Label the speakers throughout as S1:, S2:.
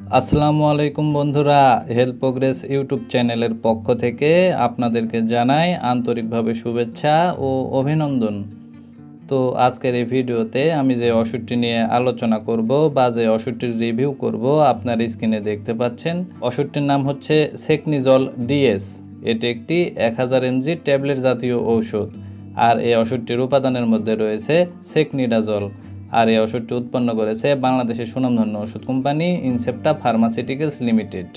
S1: আসসালামু আলাইকুম বন্ধুরা হেলথ প্রোগ্রেস ইউটিউব চ্যানেলের পক্ষ থেকে আপনাদেরকে জানাই আন্তরিকভাবে শুভেচ্ছা ও অভিনন্দন। তো আজকের এই ভিডিওতে আমি যে ওষুধটি নিয়ে আলোচনা করব বা যে ওষুধটির রিভিউ করব, আপনার স্ক্রিনে দেখতে পাচ্ছেন। ওষুধটির নাম হচ্ছে সেকনিজল ডিএস। এটি একটি এক হাজার এমজি ট্যাবলেট জাতীয় ঔষধ। আর এই ওষুধটির উপাদানের মধ্যে রয়েছে সেকনিডাজল। আর এই ওষুধটি উৎপন্ন করেছে বাংলাদেশের সুনামধন্য ওষুধ কোম্পানি ইনসেপ্টা ফার্মাসিউটিক্যালস লিমিটেড।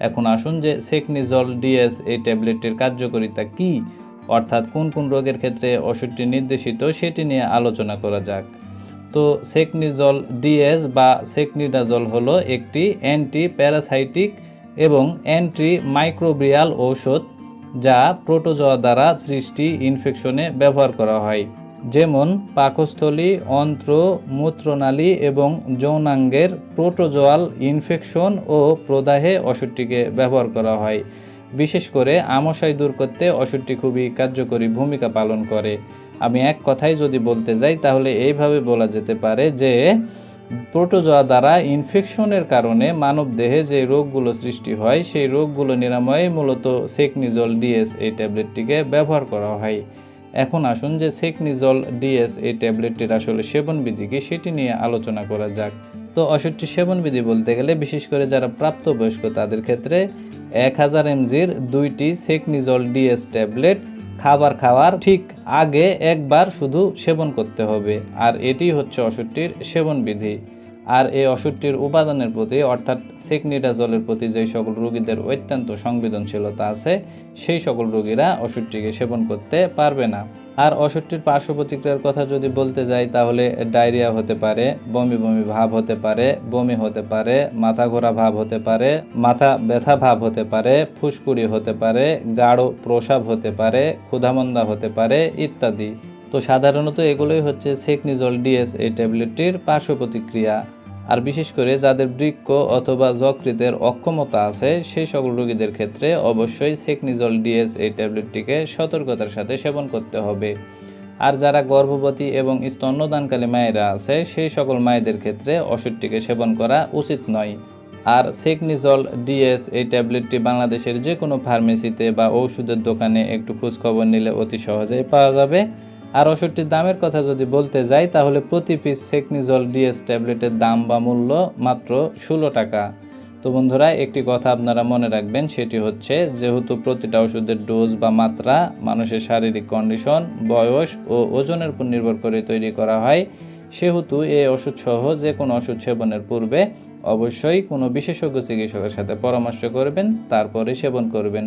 S1: এখন আসুন যে সেকনিজল ডিএস এই ট্যাবলেটটির কার্যকারিতা কি, অর্থাৎ কোন কোন রোগের ক্ষেত্রে ওষুধটি নির্দেশিত সেটি নিয়ে আলোচনা করা যাক। তো সেকনিজল ডিএস বা সেকনিডাজল হলো একটি অ্যান্টি প্যারাসাইটিক এবং অ্যান্টি মাইক্রোবিয়াল ঔষধ যা প্রোটোজোয়া দ্বারা সৃষ্টি ইনফেকশনে ব্যবহার করা হয়। যেমন পাকস্থলী, অন্ত্র, মূত্রনালী এবং যৌনাঙ্গের প্রোটোজোয়াল ইনফেকশন ও প্রদাহে ওষুধটিকে ব্যবহার করা হয়। বিশেষ করে আমাশয় দূর করতে ওষুধটি খুবই কার্যকরী ভূমিকা পালন করে। আমি এক কথাই যদি বলতে যাই, তাহলে এইভাবে বলা যেতে পারে যে, প্রোটোজোয়া দ্বারা ইনফেকশনের কারণে মানবদেহে যে রোগগুলো সৃষ্টি হয়, সেই রোগগুলো নিরাময়ে মূলত সেকনিজল ডিএস এই ট্যাবলেটটিকে ব্যবহার করা হয়। এখন আসুন যে সেকনিজল ডিএস এই ট্যাবলেটটির আসলে সেবনবিধি কি সেটি নিয়ে আলোচনা করা যাক। তো ওষুধটি সেবনবিধি বলতে গেলে বিশেষ করে যারা প্রাপ্তবয়স্ক তাদের ক্ষেত্রে এক হাজার এমজির দুইটি সেকনিজল ডিএস ট্যাবলেট খাবার খাওয়ার ঠিক আগে একবার শুধু সেবন করতে হবে। আর এটি হচ্ছে ওষুধটির সেবনবিধি। আর এই ওষুধটির উপাদানের প্রতি, অর্থাৎ সেকনিডাজলের প্রতি যে সকল রোগীদের অত্যন্ত সংবেদনশীলতা আছে, সেই সকল রোগীরা ওষুধটিকে সেবন করতে পারবে না। আর ওষুধটির পার্শ্ব প্রতিক্রিয়ার কথা যদি বলতে যাই, তাহলে ডায়রিয়া হতে পারে, বমি বমি ভাব হতে পারে, বমি হতে পারে, মাথা ঘোরা ভাব হতে পারে, মাথা ব্যথা ভাব হতে পারে, ফুসকুড়ি হতে পারে, গাঢ় প্রসাব হতে পারে, ক্ষুধামন্দা হতে পারে ইত্যাদি। তো সাধারণত এগুলোই হচ্ছে সেকনিজল ডিএস এই ট্যাবলেটটির পার্শ্ব প্রতিক্রিয়া। আর বিশেষ করে যাদের বৃক্ক অথবা যকৃতের অক্ষমতা আছে, সেই সকল রোগীদের ক্ষেত্রে অবশ্যই সেকনিজল ডিএস এই ট্যাবলেটটিকে সতর্কতার সাথে সেবন করতে হবে। আর যারা গর্ভবতী এবং স্তন্যদানকালী মায়েরা আছে, সেই সকল মায়েদের ক্ষেত্রে ওষুধটিকে সেবন করা উচিত নয়। আর সেকনিজল ডিএস এই ট্যাবলেটটি বাংলাদেশের যে কোনো ফার্মেসিতে বা ঔষধের দোকানে একটু খোঁজখবর নিলে অতি সহজেই পাওয়া যাবে। আর ওষুধটির দামের কথা যদি বলতে যাই, তাহলে প্রতি পিস সেকনিজল ডিএস ট্যাবলেটের দাম বা মূল্য মাত্র ষোলো টাকা। তো বন্ধুরা, একটি কথা আপনারা মনে রাখবেন, সেটি হচ্ছে যেহেতু প্রতিটা ওষুধের ডোজ বা মাত্রা মানুষের শারীরিক কন্ডিশন বয়স ও ওজনের উপর নির্ভর করে তৈরি করা হয়, সেহেতু এই ওষুধ সহ যে কোনো ওষুধ সেবনের পূর্বে অবশ্যই কোনো বিশেষজ্ঞ চিকিৎসকের সাথে পরামর্শ করবেন, তারপরে সেবন করবেন।